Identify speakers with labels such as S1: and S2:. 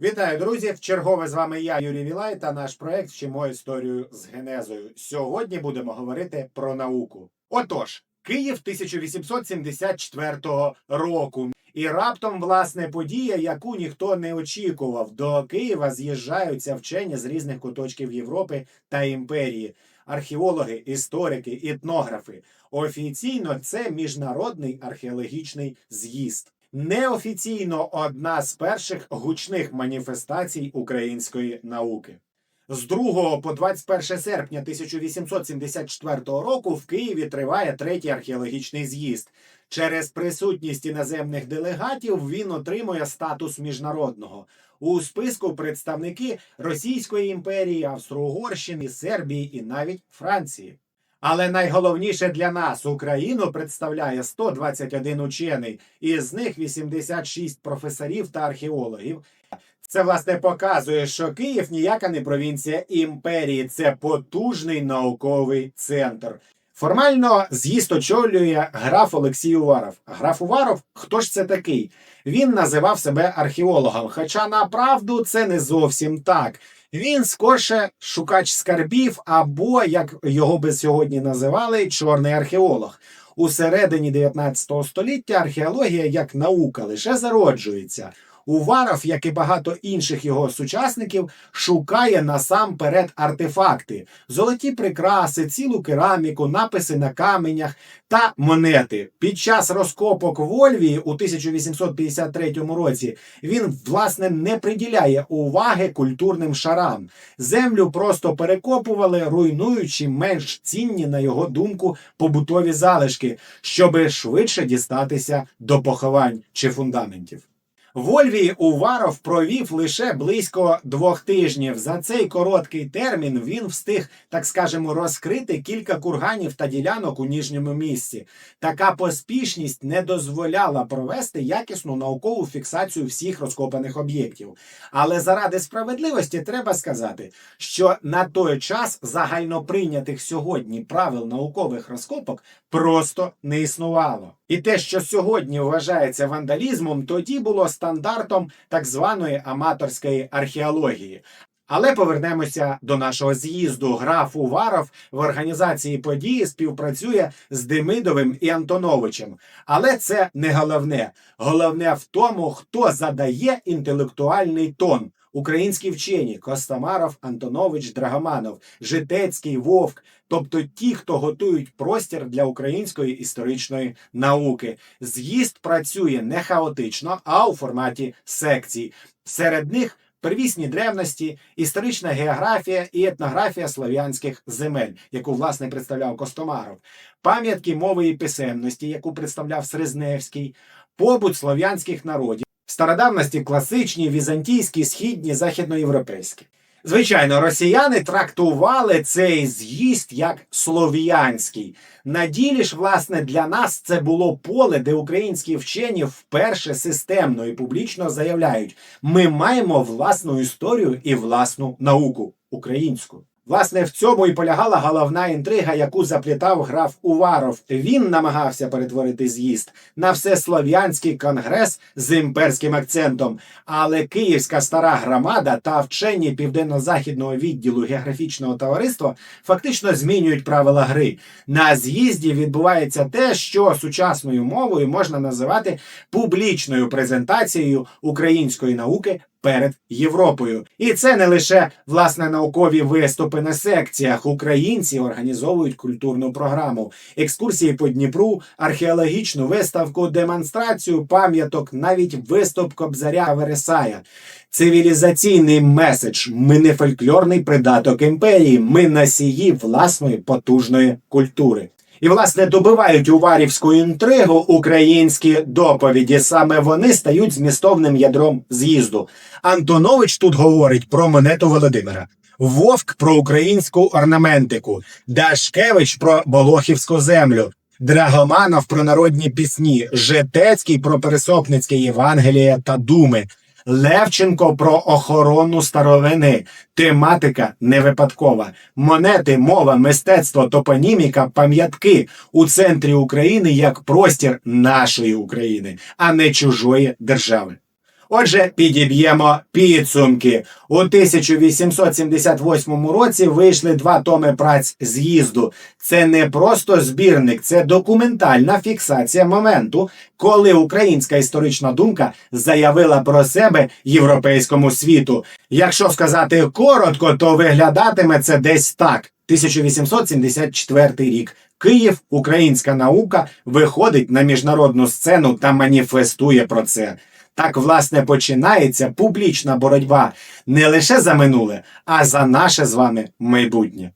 S1: Вітаю, друзі! Вчергове з вами я, Юрій Вілай, та наш проект Вчимо історію з генезою. Сьогодні будемо говорити про науку. Отож, Київ 1874 року. І раптом, власне, подія, яку ніхто не очікував. До Києва з'їжджаються вчені з різних куточків Європи та імперії. Археологи, історики, етнографи. Офіційно це міжнародний археологічний з'їзд. Неофіційно одна з перших гучних маніфестацій української науки. З 2 по 21 серпня 1874 року в Києві триває третій археологічний з'їзд. Через присутність іноземних делегатів він отримує статус міжнародного. У списку представники Російської імперії, Австро-Угорщини, Сербії і навіть Франції. Але найголовніше для нас Україну представляє 121 учений, із них 86 професорів та археологів. Це власне показує, що Київ ніяка не провінція імперії, це потужний науковий центр. Формально з'їзд очолює граф Олексій Уваров. Граф Уваров, хто ж це такий? Він називав себе археологом, хоча направду це не зовсім так. Він скорше шукач скарбів, або, як його би сьогодні називали, чорний археолог. У середині 19 століття археологія як наука лише зароджується. Уваров, як і багато інших його сучасників, шукає насамперед артефакти: золоті прикраси, цілу кераміку, написи на каменях та монети. Під час розкопок в Ольвії у 1853 році він власне не приділяє уваги культурним шарам. Землю просто перекопували, руйнуючи менш цінні, на його думку, побутові залишки, щоби швидше дістатися до поховань чи фундаментів. В Ольвії Уваров провів лише близько двох тижнів. За цей короткий термін він встиг, так скажемо, розкрити кілька курганів та ділянок у ніжньому місці. Така поспішність не дозволяла провести якісну наукову фіксацію всіх розкопаних об'єктів. Але заради справедливості треба сказати, що на той час загальноприйнятих сьогодні правил наукових розкопок просто не існувало. І те, що сьогодні вважається вандалізмом, тоді було стандартом так званої аматорської археології. Але повернемося до нашого з'їзду. Граф Уваров в організації події співпрацює з Демидовим і Антоновичем. Але це не головне. Головне в тому, хто задає інтелектуальний тон. Українські вчені Костомаров, Антонович, Драгоманов, Житецький, Вовк, тобто ті, хто готують простір для української історичної науки. З'їзд працює не хаотично, а у форматі секцій. Серед них первісні древності, історична географія і етнографія слов'янських земель, яку власне представляв Костомаров, пам'ятки мови і писемності, яку представляв Срезневський, побут слов'янських народів. В стародавності класичні, візантійські, східні, західноєвропейські. Звичайно, росіяни трактували цей з'їзд як слов'янський. На ділі ж, власне, для нас це було поле, де українські вчені вперше системно і публічно заявляють: ми маємо власну історію і власну науку українську. Власне, в цьому і полягала головна інтрига, яку заплітав граф Уваров. Він намагався перетворити з'їзд на всеслов'янський конгрес з імперським акцентом. Але Київська стара громада та вчені південно-західного відділу географічного товариства фактично змінюють правила гри. На з'їзді відбувається те, що сучасною мовою можна називати публічною презентацією української науки перед Європою. І це не лише власне наукові виступи на секціях. Українці організовують культурну програму, екскурсії по Дніпру, археологічну виставку, демонстрацію пам'яток, навіть виступ Кобзаря Вересая. Цивілізаційний меседж. Ми не фольклорний придаток імперії. Ми носії власної потужної культури. І, власне, добивають уварівську інтригу українські доповіді. Саме вони стають змістовним ядром з'їзду. Антонович тут говорить про монету Володимира. Вовк про українську орнаментику, Дашкевич про Болохівську землю, Драгоманов про народні пісні, Жетецький про пересопницьке Євангеліє та думи. Левченко про охорону старовини. Тематика не випадкова. Монети, мова, мистецтво, топоніміка, пам'ятки у центрі України як простір нашої України, а не чужої держави. Отже, підіб'ємо підсумки. У 1878 році вийшли два томи праць з'їзду. Це не просто збірник, це документальна фіксація моменту, коли українська історична думка заявила про себе європейському світу. Якщо сказати коротко, то виглядатиме це десь так: 1874 рік. Київ, українська наука виходить на міжнародну сцену та маніфестує про це. Так, власне, починається публічна боротьба не лише за минуле, а за наше з вами майбутнє.